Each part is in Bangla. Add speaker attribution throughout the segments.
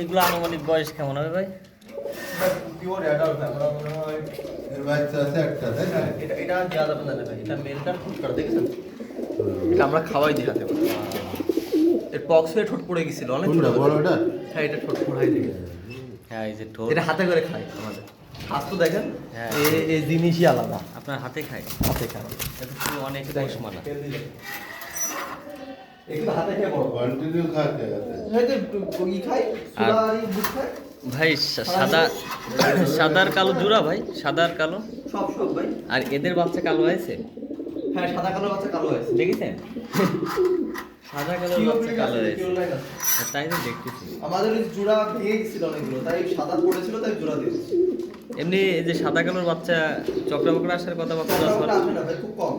Speaker 1: এগুলো আনুমানিক বয়স কেমন হবে ভাই?
Speaker 2: আমরা মনে হয়
Speaker 3: এর বাচ্চা আছে একটা তাই না
Speaker 2: হ্যাঁ, এটা এটা দেওয়া যাবে না রে এটা মেলটার ঠোঁট কাটা দেখেছেন? এটা আমরা খাওয়াই দিই হাতে। এর পক্স হয়ে ঠোঁট পড়ে গেছিল অনেক হ্যাঁ এটা ঠোঁট পড়াই দিই।
Speaker 1: হ্যাঁ এই যে ঠোঁট।
Speaker 2: এটা হাতে করে খাই আমাদের। হাত তো দেখেন
Speaker 1: হ্যাঁ।
Speaker 2: এ- এই জিনিসই আলাদা।
Speaker 1: আপনার হাতে খায়
Speaker 2: হাতে খাই।
Speaker 1: এটা অনেক মানা ভাই সাদা সাদার কালো জোড়া ভাই সাদার কালো।
Speaker 2: সব সব ভাই।
Speaker 1: আর এদের বাচ্চা কালো হয়েছে?
Speaker 2: হ্যাঁ সাদা কালো বাচ্চা কালো হয়েছে।
Speaker 1: দেখেছেন? সাদা কালো বাচ্চা কালো হয়েছে। হ্যাঁ, তাই তো দেখতেছি।
Speaker 2: আমাদের ওই জোড়া ভেঙে গেছিল অনেকগুলো তাই সাদা পড়েছিল তাই জোড়া দিয়েছি।
Speaker 1: এমনি এই যে সাদা কালোর বাচ্চা চক্রা বকরা আসার কথা
Speaker 2: না খুব কম।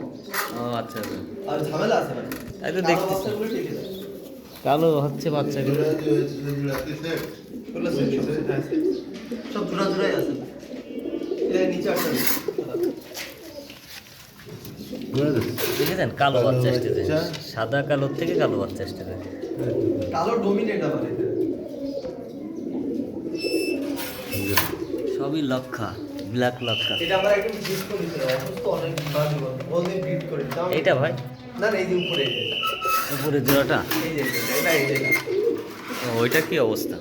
Speaker 1: ও আচ্ছা আচ্ছা।
Speaker 2: আর ঝামেলা আছে ভাই।
Speaker 1: তাই তো
Speaker 2: কালো
Speaker 1: দেখতেছি। কালো হচ্ছে বাচ্চাগুলো।
Speaker 2: সব। জোড়া জোড়াই আছে।
Speaker 1: দেখেছেন? কালো
Speaker 3: কালো
Speaker 1: বাচ্চা আসতেছে সাদা কালোর থেকে কালো বাচ্চা আসতেছে
Speaker 2: কালো ডোমিনেট
Speaker 1: সবই লক্ষা। ব্ল্যাক লক্ষা
Speaker 2: এটা আমরা একদম ব্রিড করেছিল অসুস্থ অনেক বার বলতে করে।
Speaker 1: এইটা ভাই?
Speaker 2: না না এই যে উপরে
Speaker 1: উপরে জোড়াটা?
Speaker 2: এই যে এটা, এটা এই যে
Speaker 1: ওইটা কি অবস্থা?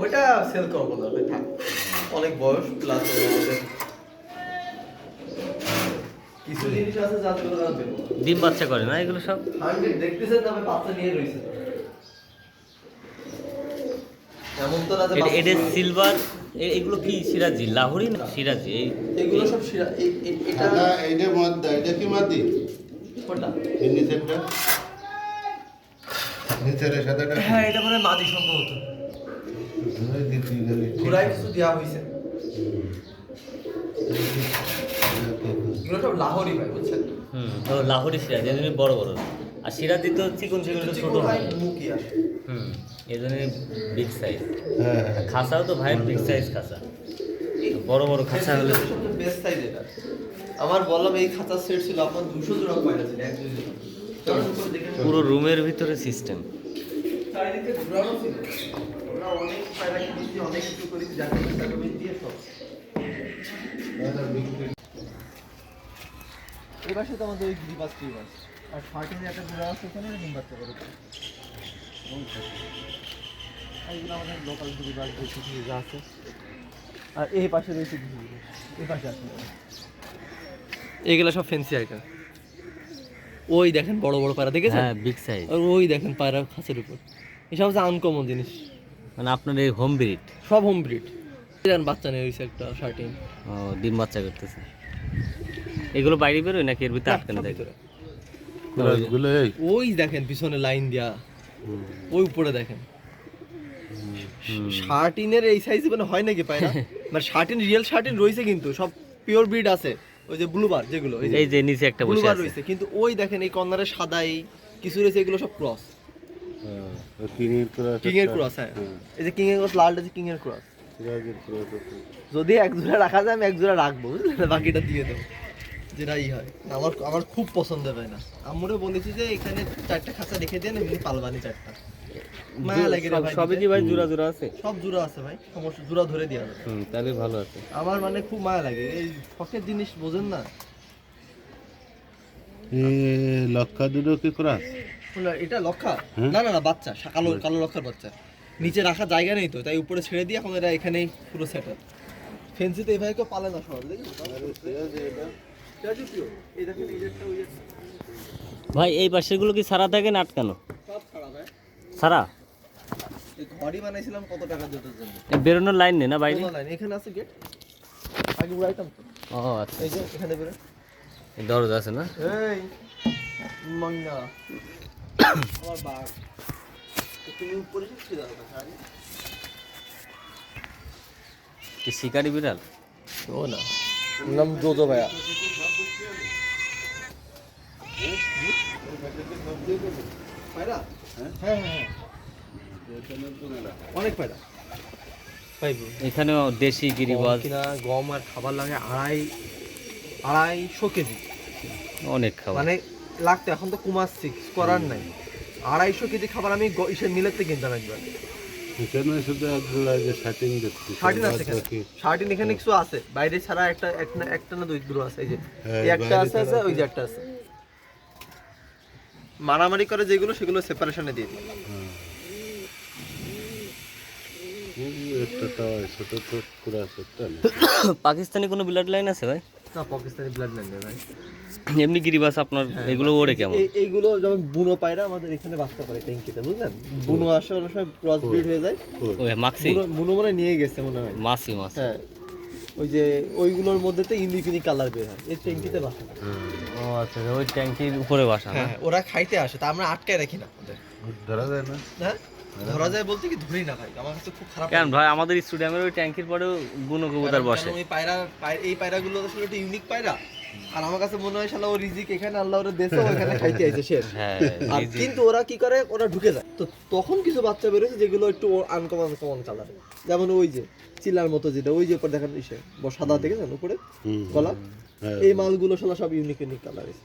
Speaker 2: ওইটা সেল করব না থাক। অনেক বয়স প্লাস কিছু জিনিস আছে
Speaker 1: ডিম বাচ্চা করে না এগুলো সব?
Speaker 2: হান্ড্রেড দেখতেছেন বাচ্চা নিয়ে রয়েছে। এমন তো না
Speaker 1: এটা-। সিলভার এগুলো কি সিরাজি? লাহোরি না সিরাজি? এই
Speaker 2: এগুলো সব এই- এটা
Speaker 3: এইটা মদ্দা এটা কি মাদি
Speaker 2: কোনটা?
Speaker 3: নিচেরটা নিচের সাদাটা
Speaker 2: হ্যাঁ এটা মানে মাদি সম্ভবত। কিছু দেওয়া হয়েছে এগুলো সব লাহোরি ভাই বুঝছেন?
Speaker 1: হুম লাহোরি সিরাজি বড় বড়। আর সিরাজি তো চিকন চিকন ছোট হয়।
Speaker 2: মুখি আসে।
Speaker 1: হুম। এই জন্য বিগ সাইজ
Speaker 3: হ্যাঁ।
Speaker 1: খাসাও তো ভাই বিগ সাইজ খাসা। বড় বড় খাসা হলে
Speaker 2: বেস্ট সাইজ এটা। আমার বললাম এই খাঁচার সেট ছিল আপনার দুশো জোড়া কয়লা ছিল এক।
Speaker 1: পুরো রুমের ভিতরে সিস্টেম
Speaker 2: চারিদিকে ঘোরানো ছিল। ওরা অনেক পায়রা কিনেছি অনেক কিছু করেছি যাকে দিয়ে সব।
Speaker 3: বিক্রি
Speaker 2: তো আমাদের ওই গিরিবাস আর ফার্টিনে একটা ঘোরা আছে ওখানে ডিম বাচ্চা করে। এগুলো আমাদের লোকাল গিরিবাস বেশি কিছু আছে। আর এই পাশে রয়েছে গিরিবাস এই পাশে আছে। এগুলো সব ফেন্সি আইটেম ওই দেখেন বড় বড় পায়রা দেখেছেন?
Speaker 1: হ্যাঁ বিগ সাইজ
Speaker 2: আর ওই দেখেন পায়রা খাঁচের উপর। এসব হচ্ছে আনকমন জিনিস।
Speaker 1: মানে আপনার এই হোম ব্রিড
Speaker 2: সব হোম ব্রিড বাচ্চা নেই হয়েছে একটা শার্টিং
Speaker 1: ও ডিম বাচ্চা করতেছে। এগুলো বাইরে বেরোয় নাকি এর ভিতরে আটকানো থাকে?
Speaker 2: ওই দেখেন পিছনে লাইন দেয়া। ওই উপরে দেখেন। শার্টিনের এই সাইজে মানে হয় নাকি পায় না মানে শার্টিন রিয়েল শার্টিন রয়েছে কিন্তু সব পিওর ব্রিড আছে। ওই যে ব্লুবার যেগুলো এই যে
Speaker 1: নিচে একটা বসে
Speaker 2: ব্লুবার
Speaker 1: আছে।
Speaker 2: রয়েছে। কিন্তু ওই দেখেন এই কর্নারে সাদা এই কিছু রয়েছে এগুলো সব ক্রস
Speaker 3: কিং এর ক্রস
Speaker 2: কিং এর ক্রস হ্যাঁ। এই যে কিং এর ক্রস লালটা যে কিং এর ক্রস যদি এক জোড়া রাখা যায় আমি এক জোড়া রাখব বাকিটা দিয়ে দেবো। যেটা ই হয়। আমার আমার খুব পছন্দ হয় না। আমরে বলেছি যে এখানে চারটা খাঁচা রেখে দেন এমনি পালবানি চারটা। মায়া লাগে রে ভাই
Speaker 1: সবই কি ভাই জোড়া জোড়া আছে?
Speaker 2: সব জোড়া আছে ভাই সমস্যা জোড়া ধরে দেওয়া যাবে
Speaker 1: হুম তাহলে ভালো আছে।
Speaker 2: আমার মানে খুব মায়া লাগে। এই শখের জিনিস বোঝেন না।
Speaker 3: এ লক্ষা দুটো কি ক্রস
Speaker 2: এটা লক্ষা? না না না বাচ্চা কালো কালো লক্ষার বাচ্চা। নিচে রাখার জায়গা নেই তো তাই উপরে ছেড়ে দিয়ে এখন এরা এখানেই পুরো সেট আপ ফেন্সিতে এভাবে কেউ পালে না সহজ দেখি
Speaker 1: ভাই এই পাশেগুলো কি সারা থাকে না আটকানো? সারা?
Speaker 2: ঘরই বানাইছিলাম কত টাকা জন্য?
Speaker 1: বেরোনোর লাইন নেই না বাইরে?
Speaker 2: লাইন এখানে আছে গেট আগে উড়াইতাম তো।
Speaker 1: ও আচ্ছা।
Speaker 2: এই যে এখানে বেরো।
Speaker 1: এই দরজা আছে না?
Speaker 2: এই মঙ্গা আমার বাঘ তুমি উপরে যাও না
Speaker 1: কি শিকারি বিড়াল?
Speaker 2: ও না। নাম জোজো ভাইয়া। হ্যাঁ? হ্যাঁ হ্যাঁ অনেক পায়রা। পাইবো।
Speaker 1: এখানেও দেশি গিরিবাজ।
Speaker 2: কিনা গম আর খাবার লাগে আড়াই আড়াইশো কেজি।
Speaker 1: অনেক খাবার।
Speaker 2: মানে লাগতো এখন তো কুমার সিক্স করার নাই। আড়াইশো কেজি খাবার আমি ইসের মিলের থেকে কিনতাম একবার।
Speaker 3: এখানে শুধু একগুলো যে শার্টিং দেখছি
Speaker 2: শার্টিন আছে
Speaker 3: বাদ
Speaker 2: এখানে
Speaker 3: বাকি
Speaker 2: শার্টিন এখানে কিছু আছে। বাইরে ছাড়া একটা একটা না দুই দুটো আছে। এই যে
Speaker 3: হ্যাঁ,
Speaker 2: একটা আছে আছে ওই যে একটা আছে। মারামারি করে যেগুলো সেগুলো সেপারেশনে দিয়ে দিই।
Speaker 3: হ্যাঁ।
Speaker 1: পাকিস্তানি কোনো ব্লাড লাইন আছে ভাই?
Speaker 2: না পাকিস্তানি ব্লাড লাইন ভাই।
Speaker 1: এমনি গিরিবাস আপনার এগুলো ওড়ে কেমন?
Speaker 2: এই এইগুলো যেমন বুনো পায়রা আমাদের এখানে বাঁচতে পারে ট্যাঙ্কিতে বুঝলেন? বুনো আসে অনেক সময় ক্রস ব্রিড হয়ে যায়।
Speaker 1: ওই মাক্সি?
Speaker 2: বুনো মনে নিয়ে গেছে মনে হয়।
Speaker 1: মাসি মাছ
Speaker 2: হ্যাঁ। ওই যে ওইগুলোর মধ্যে তো ইউনিক কালার বের হয়। এই ট্যাঙ্কিতে বাসা।
Speaker 1: ও আচ্ছা ওই ট্যাঙ্কির উপরে বাসা
Speaker 2: হ্যাঁ ওরা খাইতে আসে তা আমরা আটকায় রাখি না
Speaker 3: ধরা যায় না।
Speaker 2: হ্যাঁ ধরা যায়। বলতে কি ধরি না ভাই আমার কাছে খুব খারাপ
Speaker 1: কেন ভাই আমাদের স্টুডিয়ামের ওই ট্যাঙ্কির পরেও বুনো কবুতর বসে।
Speaker 2: ওই পায়রা এই পায়রাগুলো আসলে একটা ইউনিক পায়রা। আর আমার কাছে মনে হয় শালা ও রিজিক এখানে আল্লাহ ওরা দেশে ওখানে খাইতে আইছে শেষ।
Speaker 1: হ্যাঁ
Speaker 2: আর কিন্তু ওরা কি করে ওরা ঢুকে যায়। তো তখন কিছু বাচ্চা বেরোছে যেগুলো একটু আনকমন আনকমন কালার যেমন ওই যে চিলার মতো যেটা ওই যে উপর দেখান ইসে সাদা দেখেছেন উপরে? গলা?
Speaker 3: হ্যাঁ।
Speaker 2: এই মালগুলো শালা সব ইউনিক ইউনিক কালার পায়রা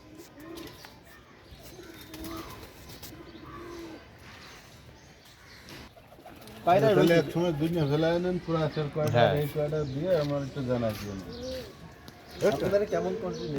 Speaker 3: তাহলে এক দুনিয়া ফেলায় নেন পুরো আচার কয়টা
Speaker 1: হ্যাঁ।
Speaker 3: এই কয়টা দিয়ে আমার একটু জানাই দিবেন
Speaker 2: কেমন কোয়ান্টিটি